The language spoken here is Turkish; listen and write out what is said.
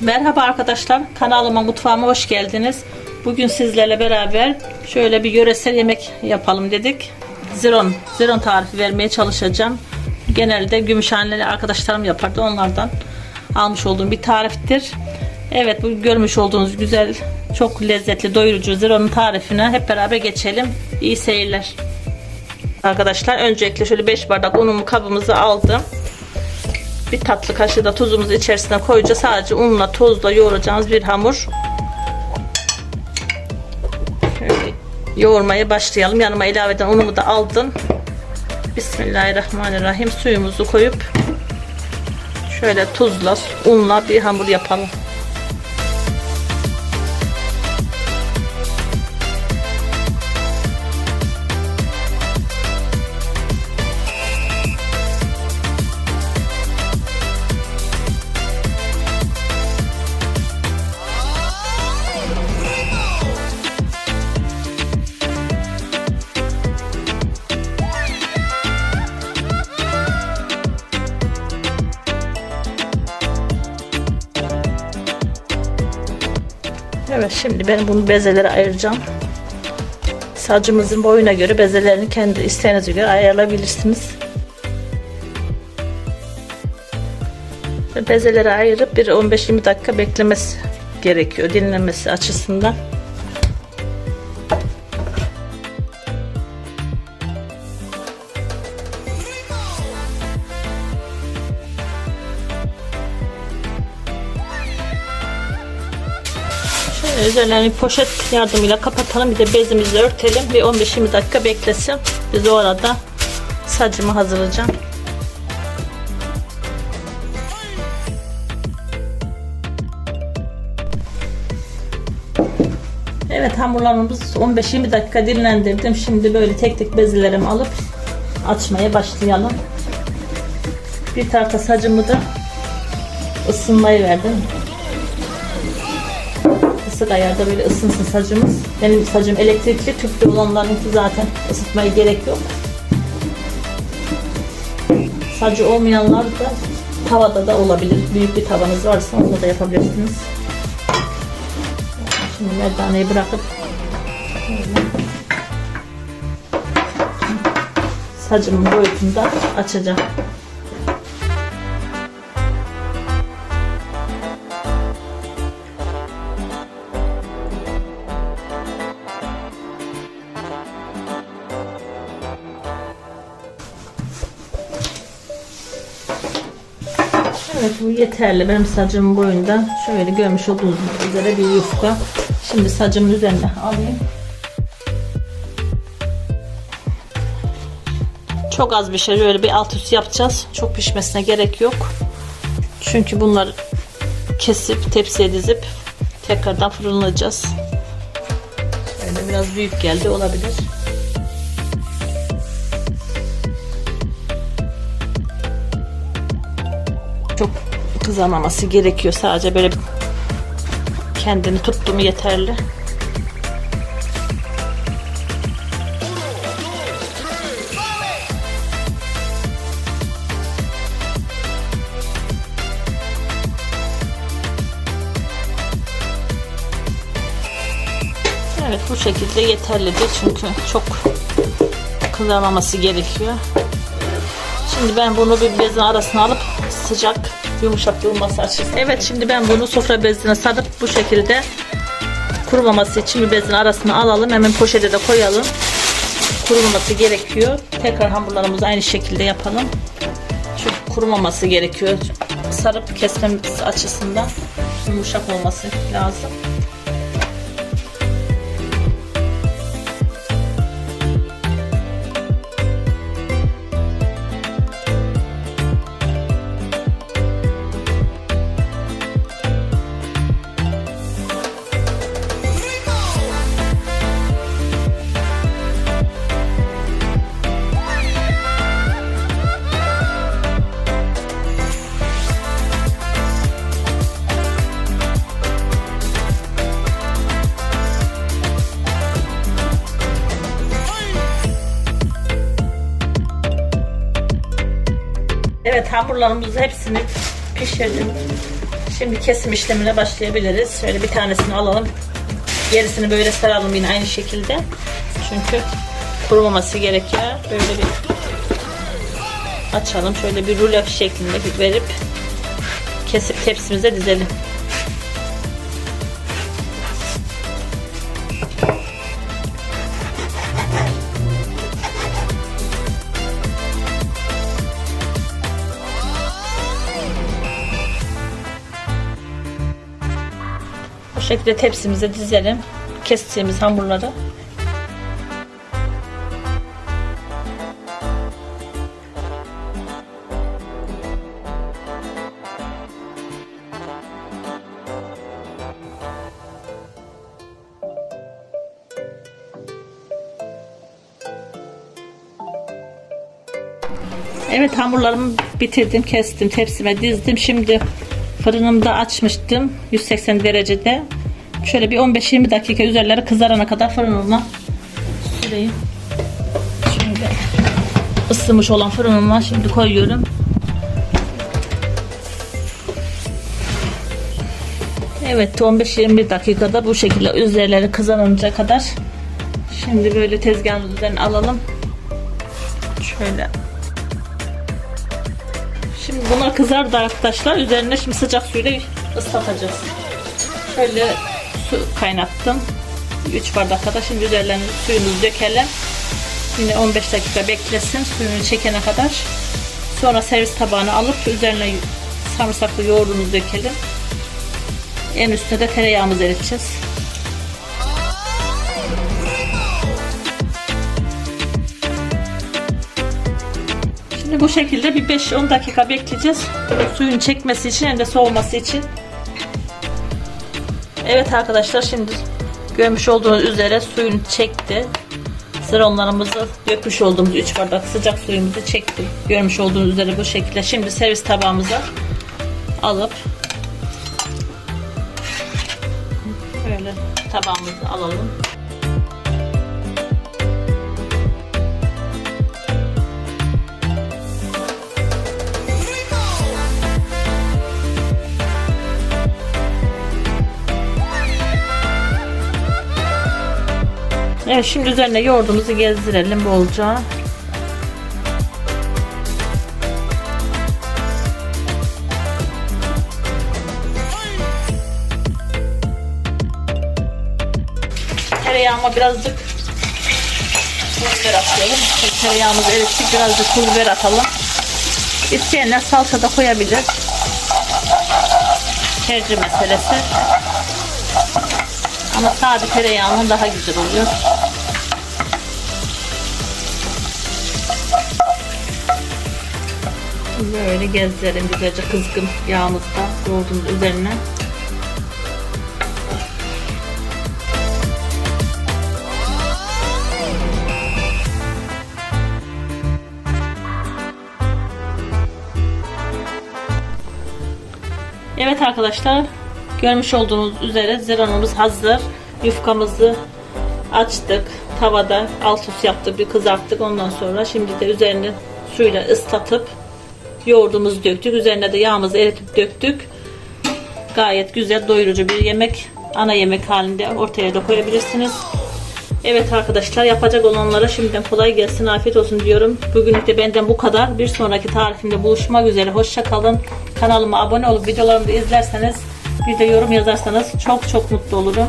Merhaba arkadaşlar, kanalıma mutfağıma hoş geldiniz. Bugün sizlerle beraber şöyle bir yöresel yemek yapalım dedik. Ziron, ziron tarifi vermeye çalışacağım. Genelde gümüşhaneli arkadaşlarım yapardı onlardan almış olduğum bir tariftir. Evet bu görmüş olduğunuz güzel, çok lezzetli, doyurucu zironun tarifine hep beraber geçelim. İyi seyirler. Arkadaşlar öncelikle şöyle 5 bardak unumu kabımıza aldım. Bir tatlı kaşığı da tuzumuzu içerisine koyacağız. Sadece unla tozla yoğuracağımız bir hamur. Şöyle yoğurmaya başlayalım. Yanıma ilaveden unumu da aldım. Bismillahirrahmanirrahim. Suyumuzu koyup şöyle tuzla, unla bir hamur yapalım. Evet şimdi ben bunu bezelere ayıracağım. Sacımızın boyuna göre bezelerini kendi isteğinize göre ayarlayabilirsiniz. Bezeleri ayırıp bir 15-20 dakika beklemesi gerekiyor dinlenmesi açısından. Üzerlerini poşet yardımıyla kapatalım. Bir de bezimizi örtelim. Bir 15-20 dakika beklesin. Biz o arada sacımı hazırlayacağım. Evet hamurlarımız 15-20 dakika dinlendirdim. Şimdi böyle tek tek bezelerimi alıp açmaya başlayalım. Bir tarafta sacımı da ısınmayı verdim kısık ayarda böyle ısınsın sacımız. Benim sacım elektrikli, tüplü olanlarınki zaten ısıtmaya gerek yok. Sacı olmayanlar da tavada da olabilir. Büyük bir tavanız varsa onu da yapabilirsiniz. Şimdi merdaneyi bırakıp sacımın boyutunda açacağım. Evet bu yeterli. Benim sacımın boyunda şöyle görmüş olduğunuz üzere bir yufka. Şimdi sacımın üzerine alayım. Çok az bir şey böyle bir alt üst yapacağız. Çok pişmesine gerek yok. Çünkü bunları kesip tepsiye dizip tekrardan fırınlayacağız. Böyle biraz büyük geldi olabilir. Çok kızarmaması gerekiyor. Sadece böyle kendini tuttuğum yeterli. Evet bu şekilde yeterlidir çünkü çok kızarmaması gerekiyor. Şimdi ben bunu bir bezin arasına alıp sıcak yumuşak açısından. Evet şimdi ben bunu sofra bezine sarıp bu şekilde kurumaması için bir bezin arasına alalım. Hemen poşete de koyalım. Kurumaması gerekiyor. Tekrar hamurlarımızı aynı şekilde yapalım. Çünkü kurumaması gerekiyor. Sarıp kesmemiz açısından yumuşak olması lazım. Evet hamurlarımızı hepsini pişirdim. Şimdi kesim işlemine başlayabiliriz. Şöyle bir tanesini alalım. Gerisini böyle saralım yine aynı şekilde. Çünkü kurumaması gerekiyor. Böyle bir açalım. Şöyle bir rulo şeklinde verip kesip tepsimize dizelim. Şekilde tepsimize dizelim. Kestiğimiz hamurları. Evet hamurlarımı bitirdim, kestim, tepsime dizdim. Şimdi fırınımda açmıştım 180 derecede. Şöyle bir 15-20 dakika üzerleri kızarana kadar fırınıma süreyim. Şimdi ısınmış olan fırınıma şimdi koyuyorum. Evet 15-20 dakikada bu şekilde üzerleri kızarınca kadar şimdi böyle tezgahın üzerine alalım. Şöyle Şimdi bunlar kızardı arkadaşlar. Üzerine şimdi sıcak suyla ıslatacağız. Şöyle su kaynattım. 3 bardak kadar. Şimdi üzerlerine suyumuzu dökelim. Yine 15 dakika beklesin suyunu çekene kadar. Sonra servis tabağına alıp üzerine sarımsaklı yoğurdumuzu dökelim. En üstüne de tereyağımızı eriteceğiz. Şimdi bu şekilde bir 5-10 dakika bekleyeceğiz. Suyun çekmesi için hem de soğuması için. Evet arkadaşlar şimdi görmüş olduğunuz üzere suyun çekti. Sıronlarımızı dökmüş olduğumuz 3 bardak sıcak suyumuzu çekti. Görmüş olduğunuz üzere bu şekilde. Şimdi servis tabağımıza alıp böyle tabağımızı alalım. Evet şimdi üzerine yoğurdumuzu gezdirelim bolca. Tereyağıma birazcık pul biber atalım. Tereyağımızı erittik birazcık pul biber atalım. İsteyenler salça da koyabilir. Tercih meselesi. Ama sade tereyağının daha güzel oluyor. Böyle gezdirelim güzelce kızgın yağımızda yoğurdumuz üzerine. Evet arkadaşlar görmüş olduğunuz üzere ziranımız hazır. Yufkamızı açtık. Tavada alt üst yaptık bir kızarttık. Ondan sonra şimdi de üzerine suyla ıslatıp yoğurdumuzu döktük. Üzerine de yağımızı eritip döktük. Gayet güzel doyurucu bir yemek. Ana yemek halinde ortaya da koyabilirsiniz. Evet arkadaşlar yapacak olanlara şimdiden kolay gelsin afiyet olsun diyorum. Bugünlük de benden bu kadar. Bir sonraki tarifimde buluşmak üzere. Hoşça kalın. Kanalıma abone olup videolarımı da izlerseniz bir de yorum yazarsanız çok çok mutlu olurum.